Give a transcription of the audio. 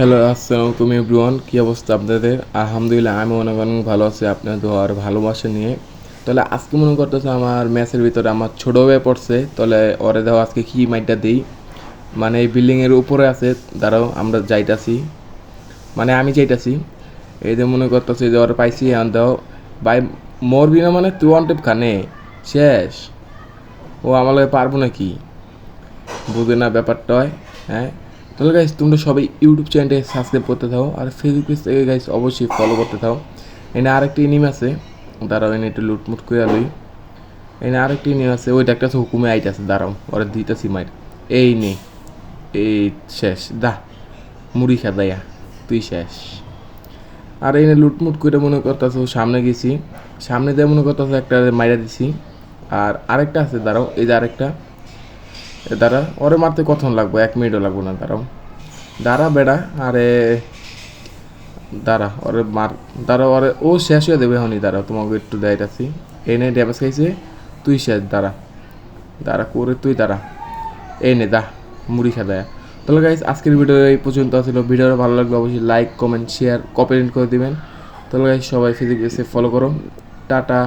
Hello আসসালামু আলাইকুম everyone কী অবস্থা আপনাদের? আলহামদুলিল্লাহ, আমি মনে করেন ভালো আছি। আপনার দোয়ার ভালোবাসা নিয়ে। তাহলে আজকে মনে করতেছে আমার ম্যাচের ভিতরে আমার ছোটো হয়ে পড়ছে। তাহলে ওরে দেওয়া আজকে কী মাইটটা দিই? মানে এই বিল্ডিংয়ের উপরে আছে। দাঁড়াও, আমরা যাইতাছি। মানে আমি যাইতাছি। এই যে মনে করতেছি যে ওরা পাইছি আন দাও। ভাই, মরবি না মানে তুই ওয়ান টেপ খানে। শেষ। ও আমার পারব নাকি? বুঝে না ব্যাপারটা হয় হ্যাঁ? তাহলে গাইস তোমরা সবাই ইউটিউব চ্যানেলে সাবস্ক্রাইব করতে থাও আর ফেসবুক পেজ থেকে গাইস অবশ্যই ফলো করতে থাও এনে আরেকটি ইনিম আছে। দাঁড়াও এনে একটু লুটমুট করে লই। এনে আরেকটি ইনিম আছে, ওইটা একটা আছে হুকুমে আইতাছে, দাঁড়াও, ওরা দিতেছি মাইর। এই নে, এই শেষ দা মুড়ি খা দায়া, তুই শেষ। আর এনে লুটমুট করে মনে করতেছে, সামনে গেছি। সামনে দিয়ে মনে করতেছে একটা মাইরা দিছি। আর আরেকটা আছে, দাঁড়াও, এই যে আরেকটা। এ, দাঁড়া, ওরে মারতে কখন লাগবে? এক মিনিটও লাগবো না, দাঁড়াও। দাঁড়া, বেড়া, আরে, দাঁড়া, ওরে মার, দাঁড়া, ওরে, ও শেষ হয়ে দেবে হনি দাঁড়া তোমাকে একটু দেখাইতাছি। এনে ড্যামেজ খাইছে, তুই শেষ, দাঁড়া। দাঁড়া, করে তুই দাঁড়া। এই নে, দা, মুড়ি খা, দেয়া। তাহলে গাইজ আজকের ভিডিও এই পর্যন্ত ছিল। ভিডিওটা ভালো লাগলে অবশ্যই লাইক কমেন্ট শেয়ার কমেন্ট করে দিবেন। তাহলে গাইজ সবাই ফেসবুকে ফলো করো। টাটা।